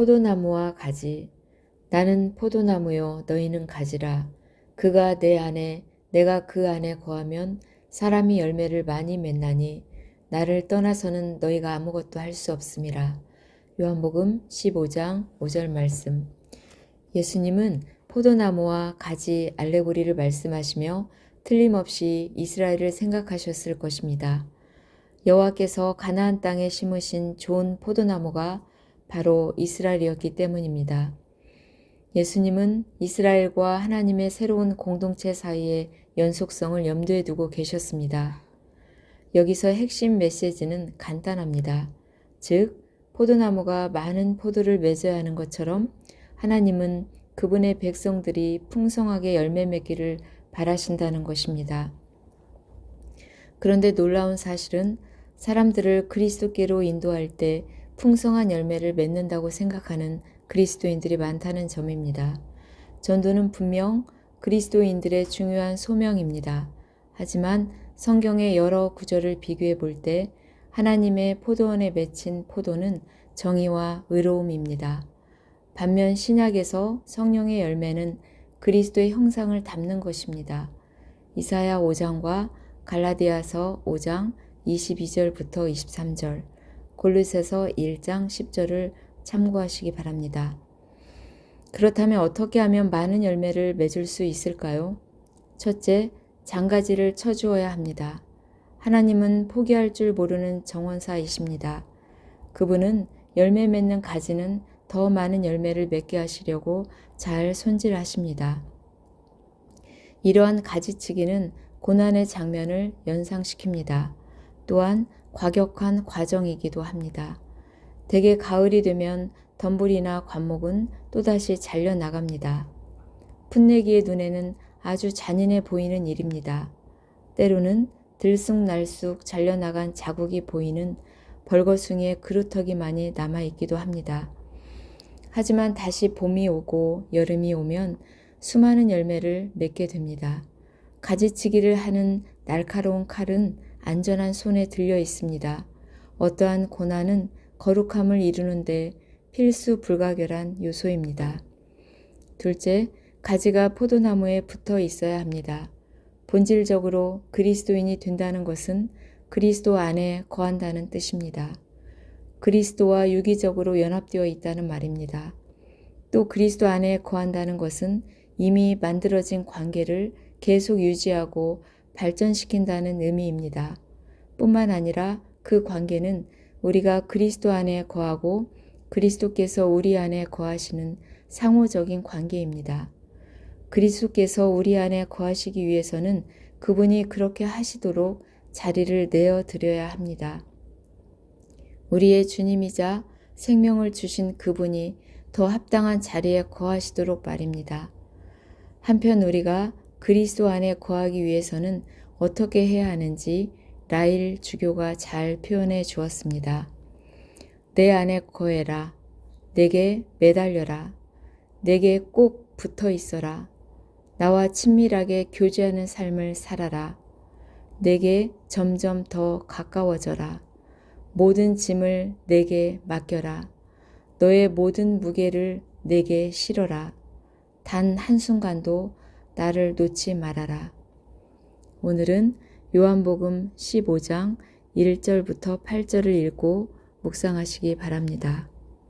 포도나무와 가지 나는 포도나무요 너희는 가지라 그가 내 안에 내가 그 안에 거하면 사람이 열매를 많이 맺나니 나를 떠나서는 너희가 아무것도 할 수 없음이라. 요한복음 15장 5절 말씀. 예수님은 포도나무와 가지 알레고리를 말씀하시며 틀림없이 이스라엘을 생각하셨을 것입니다. 여호와께서 가나안 땅에 심으신 좋은 포도나무가 바로 이스라엘이었기 때문입니다. 예수님은 이스라엘과 하나님의 새로운 공동체 사이의 연속성을 염두에 두고 계셨습니다. 여기서 핵심 메시지는 간단합니다. 즉, 포도나무가 많은 포도를 맺어야 하는 것처럼 하나님은 그분의 백성들이 풍성하게 열매 맺기를 바라신다는 것입니다. 그런데 놀라운 사실은 사람들을 그리스도께로 인도할 때 풍성한 열매를 맺는다고 생각하는 그리스도인들이 많다는 점입니다. 전도는 분명 그리스도인들의 중요한 소명입니다. 하지만 성경의 여러 구절을 비교해 볼 때 하나님의 포도원에 맺힌 포도는 정의와 의로움입니다. 반면 신약에서 성령의 열매는 그리스도의 형상을 담는 것입니다. 이사야 5장과 갈라디아서 5장 22절부터 23절, 골로새서 1장 10절을 참고하시기 바랍니다. 그렇다면 어떻게 하면 많은 열매를 맺을 수 있을까요? 첫째, 장가지를 쳐주어야 합니다. 하나님은 포기할 줄 모르는 정원사이십니다. 그분은 열매 맺는 가지는 더 많은 열매를 맺게 하시려고 잘 손질하십니다. 이러한 가지치기는 고난의 장면을 연상시킵니다. 또한 과격한 과정이기도 합니다. 대개 가을이 되면 덤불이나 관목은 또다시 잘려 나갑니다. 풋내기의 눈에는 아주 잔인해 보이는 일입니다. 때로는 들쑥날쑥 잘려나간 자국이 보이는 벌거숭이의 그루터기 많이 남아있기도 합니다. 하지만 다시 봄이 오고 여름이 오면 수많은 열매를 맺게 됩니다. 가지치기를 하는 날카로운 칼은 안전한 손에 들려 있습니다. 어떠한 고난은 거룩함을 이루는데 필수 불가결한 요소입니다. 둘째, 가지가 포도나무에 붙어 있어야 합니다. 본질적으로 그리스도인이 된다는 것은 그리스도 안에 거한다는 뜻입니다. 그리스도와 유기적으로 연합되어 있다는 말입니다. 또 그리스도 안에 거한다는 것은 이미 만들어진 관계를 계속 유지하고 발전시킨다는 의미입니다. 뿐만 아니라 그 관계는 우리가 그리스도 안에 거하고 그리스도께서 우리 안에 거하시는 상호적인 관계입니다. 그리스도께서 우리 안에 거하시기 위해서는 그분이 그렇게 하시도록 자리를 내어 드려야 합니다. 우리의 주님이자 생명을 주신 그분이 더 합당한 자리에 거하시도록 말입니다. 한편 우리가 그리스도 안에 거하기 위해서는 어떻게 해야 하는지 라일 주교가 잘 표현해 주었습니다. 내 안에 거해라. 내게 매달려라. 내게 꼭 붙어 있어라. 나와 친밀하게 교제하는 삶을 살아라. 내게 점점 더 가까워져라. 모든 짐을 내게 맡겨라. 너의 모든 무게를 내게 실어라. 단 한순간도 나를 놓지 말아라. 오늘은 요한복음 15장 1절부터 8절을 읽고 묵상하시기 바랍니다.